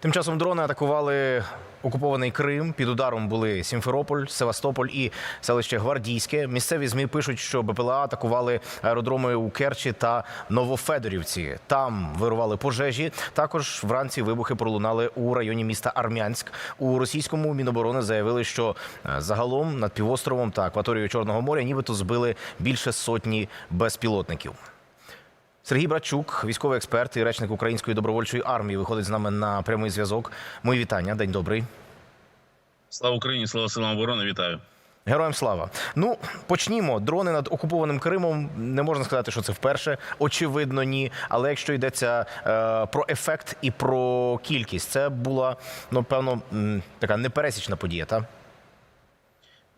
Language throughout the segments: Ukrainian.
Тим часом дрони атакували окупований Крим. Під ударом були Сімферополь, Севастополь і селище Гвардійське. Місцеві змі пишуть, що БПЛА атакували аеродроми у Керчі та Новофедорівці. Там вирували пожежі. Також вранці вибухи пролунали у районі міста Армянськ. У російському міноборони заявили, що е, загалом над півостровом та акваторією Чорного моря нібито збили більше сотні безпілотників. Сергій Братчук, військовий експерт і речник Української добровольчої армії, виходить з нами на прямий зв'язок. Мої вітання. День добрий. Слава Україні, слава силам оборони, вітаю. Героям слава. Ну почнімо. Дрони над окупованим Кримом. Не можна сказати, що це вперше. Очевидно, ні. Але якщо йдеться е, про ефект і про кількість, це була ну певно така непересічна подія. Та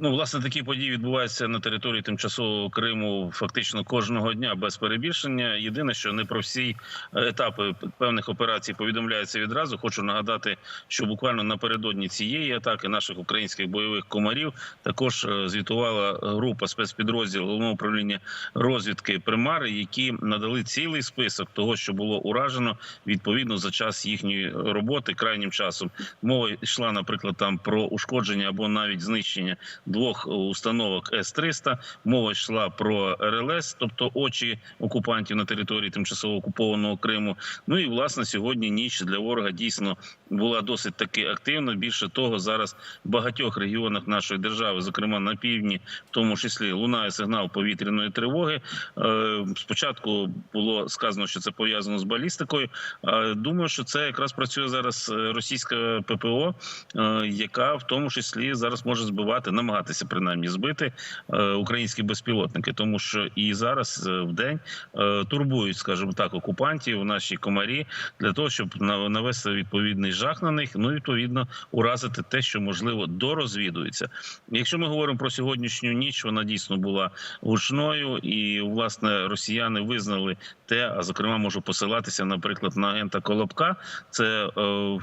Ну, власне, такі події відбуваються на території тимчасового Криму фактично кожного дня без перебільшення. Єдине, що не про всі етапи певних операцій повідомляється відразу. Хочу нагадати, що буквально напередодні цієї атаки наших українських бойових комарів також е, звітувала група спецпідрозділів головного управління розвідки Примари, які надали цілий список того, що було уражено відповідно за час їхньої роботи крайнім часом. Мова йшла, наприклад, там про ушкодження або навіть знищення двох установок С-300. Мова йшла про РЛС, тобто очі окупантів на території тимчасово окупованого Криму. Ну і власне сьогодні ніч для ворога дійсно була досить таки активна. Більше того, зараз в багатьох регіонах нашої держави, зокрема на півдні, в тому числі лунає сигнал повітряної тривоги. Е, Спочатку було сказано, що це пов'язано з балістикою. Е, Думаю, що це якраз працює зараз е, російська ППО, е, яка в тому числі зараз може збивати, намагатися принаймні збити е, українські безпілотники, тому що і зараз е, в день е, турбують, скажімо так, окупантів наші комарі для того, щоб на- навести відповідний жах на них. Ну і відповідно уразити те, що можливо дорозвідується. Якщо ми говоримо про сьогоднішню ніч, вона дійсно була гучною, і власне росіяни визнали те, а зокрема можу посилатися, наприклад, на агента Колобка. Це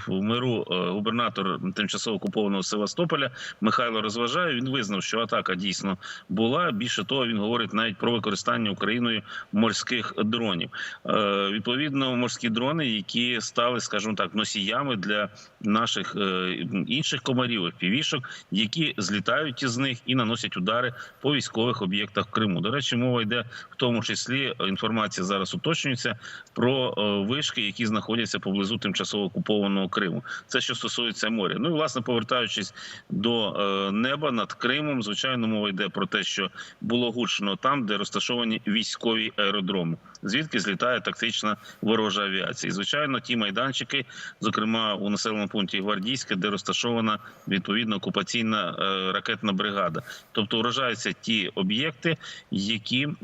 в миру губернатор тимчасово окупованого Севастополя Михайло розважає. Він визнав, що атака дійсно була. Більше того, він говорить навіть про використання Україною морських дронів. Е, Відповідно, морські дрони, які стали, скажімо так, носіями для наших е, інших комарів, півішок, які злітають із них і наносять удари по військових об'єктах Криму. До речі, мова йде в тому числі інформація зараз уточнюється про е, вишки, які знаходяться поблизу тимчасово окупованого Криму. Це що стосується моря. Ну і власне повертаючись до е, неба над Кримом, звичайно, мова йде про те, що було гучно там, де розташовані військові аеродроми, звідки злітає тактична ворожа авіація. І звичайно, ті майданчики, зокрема у населеному пункті Гвардійське, де розташована відповідно окупаційна е, ракетна бригада. Тобто вражаються ті об'єкти, які е,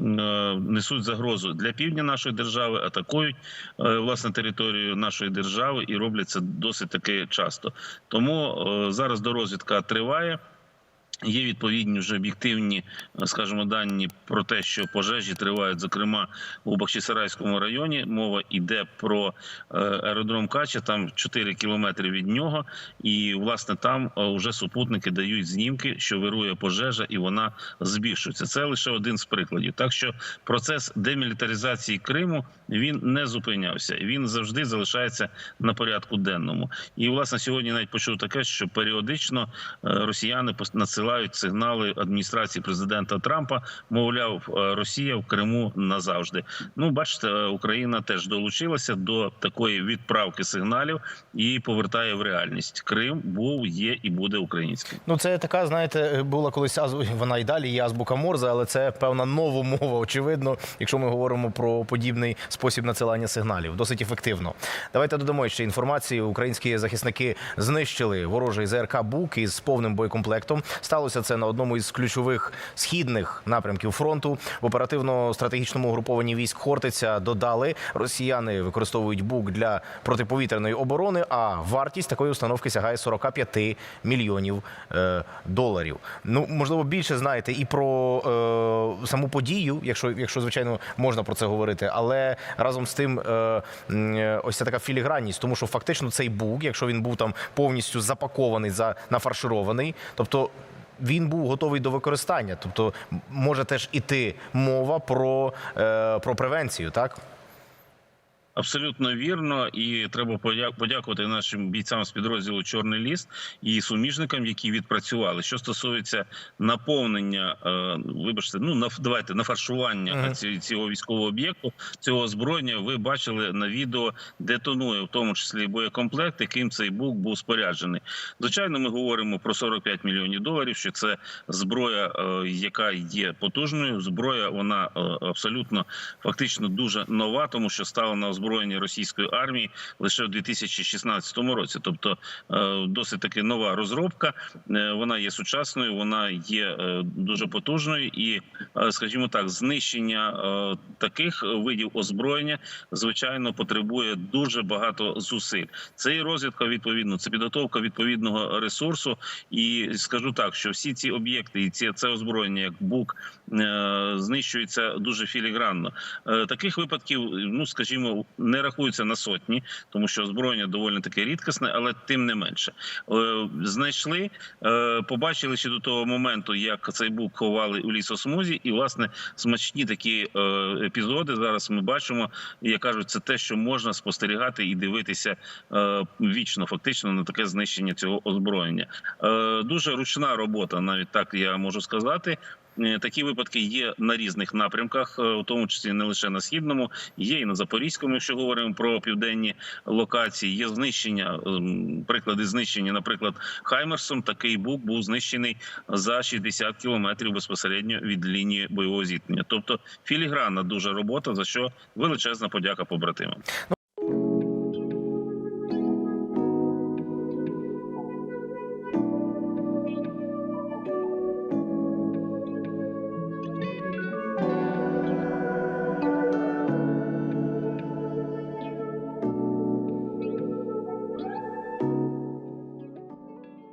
несуть загрозу для півдня нашої держави, атакують е, власне територію нашої держави і роблять це досить таки часто. Тому зараз дорозвідка триває. Є відповідні вже об'єктивні, е, скажімо, дані про те, що пожежі тривають, зокрема у Бахчисарайському районі. Мова йде про е, аеродром Кача, там 4 кілометри від нього, і власне там е, вже супутники дають знімки, що вирує пожежа, і вона збільшується. Це лише один з прикладів. Так що процес демілітаризації Криму він не зупинявся. Він завжди залишається на порядку денному. І власне сьогодні навіть почув таке, що періодично е, росіяни пос- надсилають сигнали адміністрації президента Трампа. Мовляв, е, Росія в Криму назавжди. Ну, бачите, е, Україна теж долучилася до такої відправки сигналів і повертає в реальність. Крим був, є і буде українським. ну це така, знаєте, була колись азбу... вона і далі є азбука Морзе, але це певна нова мова. Очевидно, якщо ми говоримо про подібний спосіб надсилання сигналів, досить ефективно. Давайте додамо ще інформації. Українські захисники знищили ворожий ЗРК Бук із повним боєкомплектом. Сталося це на одному із ключових східних напрямків фронту. В оперативно-стратегічному групованні військ Хортиця додали, росіяни використовують бук для протиповітряної оборони. А вартість такої установки сягає 45 мільйонів е, доларів. Ну можливо, більше знаєте і про е, саму подію, якщо, якщо звичайно можна про це говорити, але разом з тим, е, е, ось ця така філігранність, тому що фактично цей бук, якщо він був там повністю запакований, за нафарширований, тобто. Він був готовий до використання, тобто може теж іти мова про, е, про превенцію, так? Абсолютно вірно, і треба подя- подякувати нашим бійцям з підрозділу Чорний ліс і суміжникам, які відпрацювали. Що стосується наповнення, е, вибачте, ну на давайте нафаршування Мгм. ці- цього військового об'єкту, цього озброєння. Ви бачили на відео, детонує в тому числі боєкомплект, яким цей бук був споряджений. Звичайно, ми говоримо про 45 мільйонів доларів. Що це зброя, е, яка є потужною. Зброя вона е, абсолютно фактично дуже нова, тому що стала на озброєння російської армії лише в 2016 році. Тобто е, досить таки нова розробка. Е, Вона є сучасною, вона є е, дуже потужною, і, скажімо так, знищення таких видів озброєння звичайно потребує дуже багато зусиль. Це і розвідка відповідно, це підготовка відповідного ресурсу. І скажу так, що всі ці об'єкти і ці це озброєння, як БУК, знищується дуже філігранно. Таких випадків, ну скажімо, не рахуються на сотні, тому що озброєння доволі таке рідкісне, але тим не менше Е, знайшли, е, побачили ще до того моменту, як цей бук ховали у лісосмузі, і власне смачні такі е, епізоди зараз ми бачимо. Як кажуть, це те, що можна спостерігати і дивитися вічно, фактично на таке знищення цього озброєння. Дуже ручна робота, навіть так я можу сказати. Е, Такі випадки є на різних напрямках, е, у тому числі не лише на східному, є і на запорізькому, якщо говоримо про південні локації. Є знищення, ем, приклади знищення, наприклад, Хаймерсом. Такий бук був знищений за 60 кілометрів безпосередньо від лінії бойового зіткнення. Тобто філігранна дуже робота, за що величезна подяка побратимам.